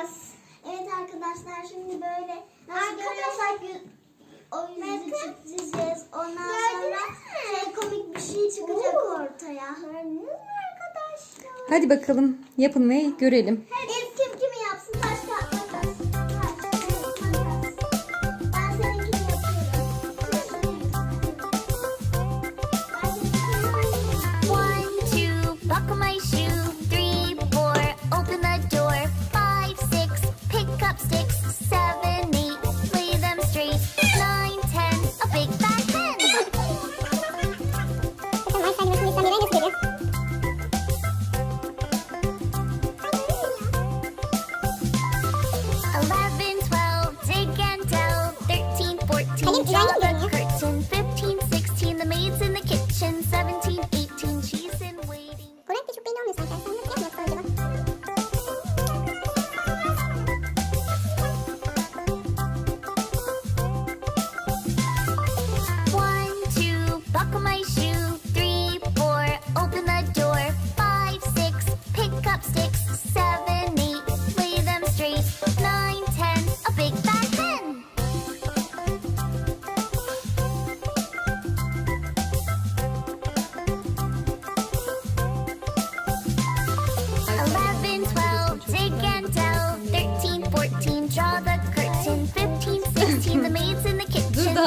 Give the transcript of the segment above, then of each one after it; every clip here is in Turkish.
yapacağız. Evet arkadaşlar şimdi böyle nasıl görüyorsak yüz, o yüzü çizeceğiz. Ondan Gördünüz sonra mi? şey, komik bir şey çıkacak Oo. ortaya. Gördünüz mü arkadaşlar? Hadi bakalım yapın ve görelim. Hadi.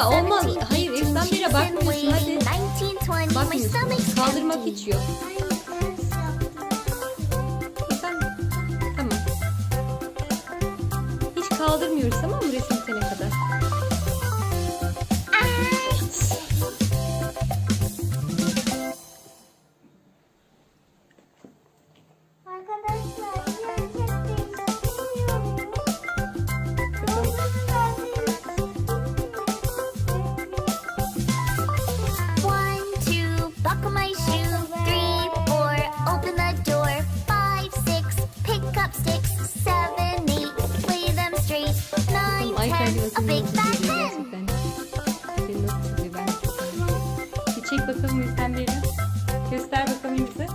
Daha olmaz. Hayır, Mira, in bakmıyorsun, hadi. Bakmıyorsun. Kaldırmak hiç yok. Sen tamam. Hiç kaldırmıyoruz tamam mı resim buckle my shoe. Three, four, open the door. Five, six, pick up sticks. Seven, eight, lay them straight. Nine, ten, a big fat ediyorum. Bir çek bakalım Bey'le. Göster bakalım bize.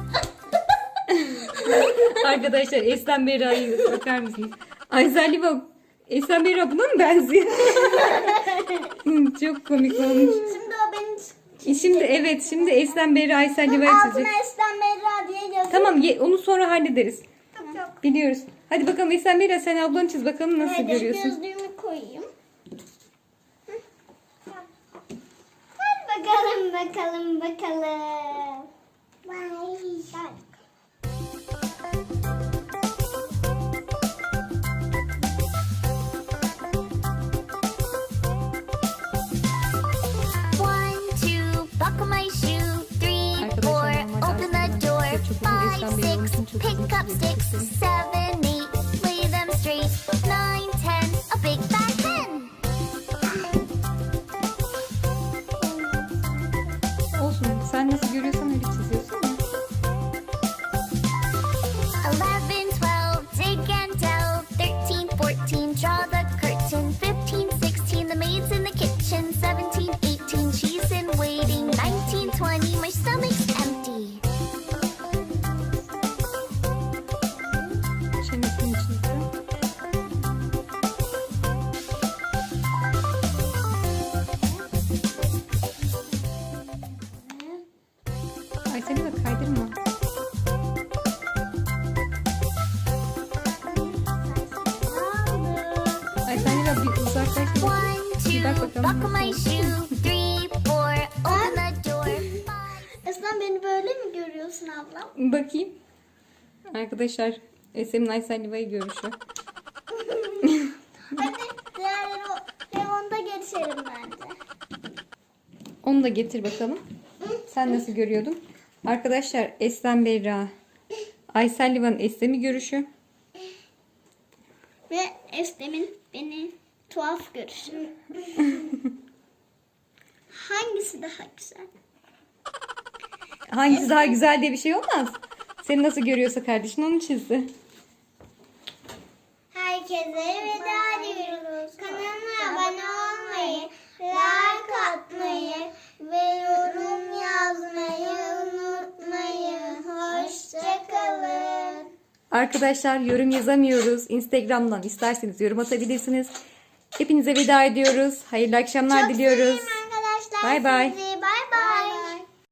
Arkadaşlar Esen Beyra'yı bakar mısınız? Aysel'i bak. Esen Beyra buna mı benziyor? çok komik olmuş. Şimdi o benim E Şimdi evet şimdi Esen Beyra Aysel Liva'yı altına çizecek. Eslen Berra diye yazıyor. Tamam ye- onu sonra hallederiz. Çok. Biliyoruz. Hadi bakalım Esen Beyra sen ablanı çiz bakalım nasıl Hadi görüyorsun. gözlüğümü koyayım. Hı. Hadi bakalım bakalım bakalım. Six, pick up sticks. Seven, eight, lay them straight. Nine, ten, Aysel'i de kaydırma. Aysel'i de bir uzaklaş. Bir bak bakalım buckle my nasıl. shoe. Three, four, open the door. Five, Eslen beni böyle mi görüyorsun ablam? Bakayım. Arkadaşlar Esem'in Aysel Liva'yı görüşü. Hadi diğer reyonda geçelim bence. Onu da getir bakalım. Sen nasıl görüyordun? Arkadaşlar Eslem Berra. Aysel Liva'nın Eslem'i görüşü. Ve Eslem'in beni tuhaf görüşü. Hangisi daha güzel? Hangisi daha güzel diye bir şey olmaz. Seni nasıl görüyorsa kardeşin onu çizdi. Herkese veda Arkadaşlar yorum yazamıyoruz. Instagram'dan isterseniz yorum atabilirsiniz. Hepinize veda ediyoruz. Hayırlı akşamlar diliyoruz. Seveyim arkadaşlar. Bay bay.